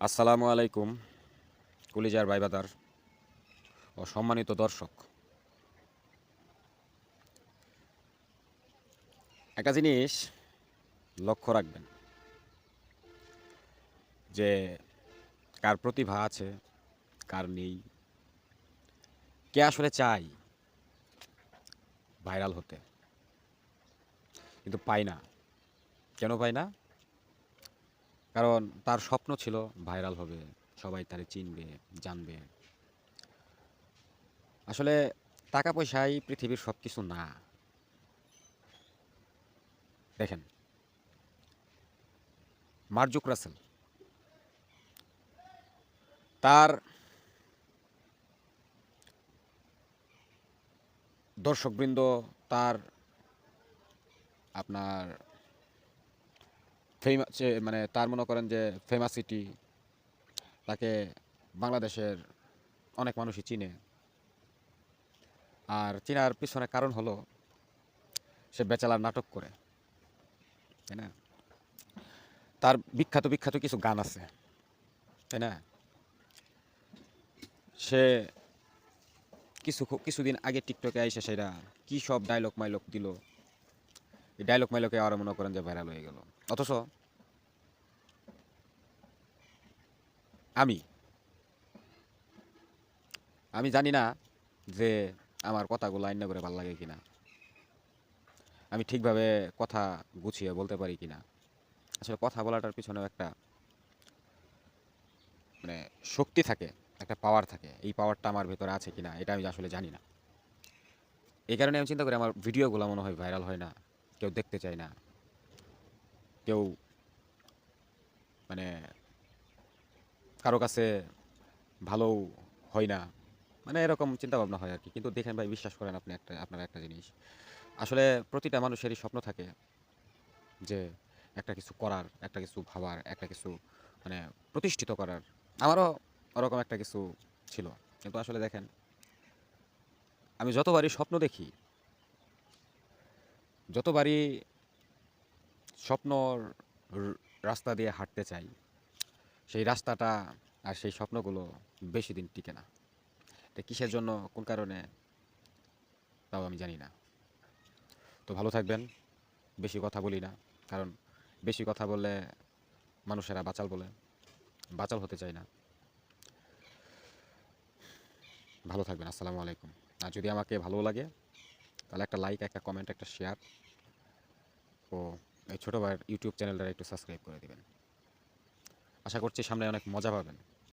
আসসালামু আলাইকুম, কুলিজার ভাইবাদার ও সম্মানিত দর্শক। একটা জিনিস লক্ষ্য রাখবেন, যে কার প্রতিভা আছে, কার নেই, কে আসলে চাই ভাইরাল হতে। কিন্তু পাই না। কেন পাই না? কারণ তার স্বপ্ন ছিল ভাইরাল হবে, সবাই তারে চিনবে, জানবে। আসলে টাকা পয়সাই পৃথিবীর সব কিছু না। দেখেন, মার্জুক রাসেল তার দর্শকবৃন্দ তার আপনার ফেমাস মানে তার মনে করেন যে ফেমাসিটি তাকে বাংলাদেশের অনেক মানুষই চিনে। আর চিনার পিছনে কারণ হলো, সে বেচালার নাটক করে, তাই না? তার বিখ্যাত বিখ্যাত কিছু গান আছে, তাই না? সে কিছু, কিছুদিন আগে টিকটকে আইসে সেটা কী সব ডায়লগ মাইলগ দিল এই ডায়লগ মাইলকে আরও মনে করেন যে ভাইরাল হয়ে গেল। অথচ আমি আমি জানি না যে আমার কথাগুলো আইনা করে ভালো লাগে কিনা। আমি ঠিকভাবে কথা গুছিয়ে বলতে পারি কিনা। আসলে কথা বলাটার পিছনেও একটা মানে শক্তি থাকে, একটা পাওয়ার থাকে। এই পাওয়ারটা আমার ভেতরে আছে কিনা, এটা আমি আসলে জানি না। এই কারণে আমি চিন্তা করি আমার ভিডিওগুলো মনে হয় ভাইরাল হয় না। কেউ দেখতে চায় না। কেউ মানে কারও কাছে ভালো হয় না। মানে এরকম চিন্তা ভাবনা হয় আর কি কিন্তু দেখেন ভাই, বিশ্বাস করেন আপনি একটা, আপনার একটা জিনিস। আসলে প্রতিটা মানুষেরই স্বপ্ন থাকে যে একটা কিছু করার, একটা কিছু ভাবার, একটা কিছু মানে প্রতিষ্ঠিত করার। আমারও ওরকম একটা কিছু ছিল। কিন্তু আসলে দেখেন, আমি যতবারই স্বপ্ন দেখি যতবারই স্বপ্নর রাস্তা দিয়ে হাঁটতে চাই, সেই রাস্তাটা আর সেই স্বপ্নগুলো বেশি দিন টিকে না। এটা কিসের জন্য, কোন কারণে, তাও আমি জানি না। তো ভালো থাকবেন, বেশি কথা বলি না, কারণ বেশি কথা বললে মানুষেরা বাচাল বলে, বাচাল হতে চায় না। ভালো থাকবেন, আসসালামু আলাইকুম। আর যদি আমাকে ভালো লাগে তাহলে একটা লাইক একটা কমেন্ট একটা শেয়ার ও এই ছোটো ভাইয়ের ইউটিউব চ্যানেলটা একটু সাবস্ক্রাইব করে দেবেন। আশা করছি সামনে অনেক মজা পাবেন।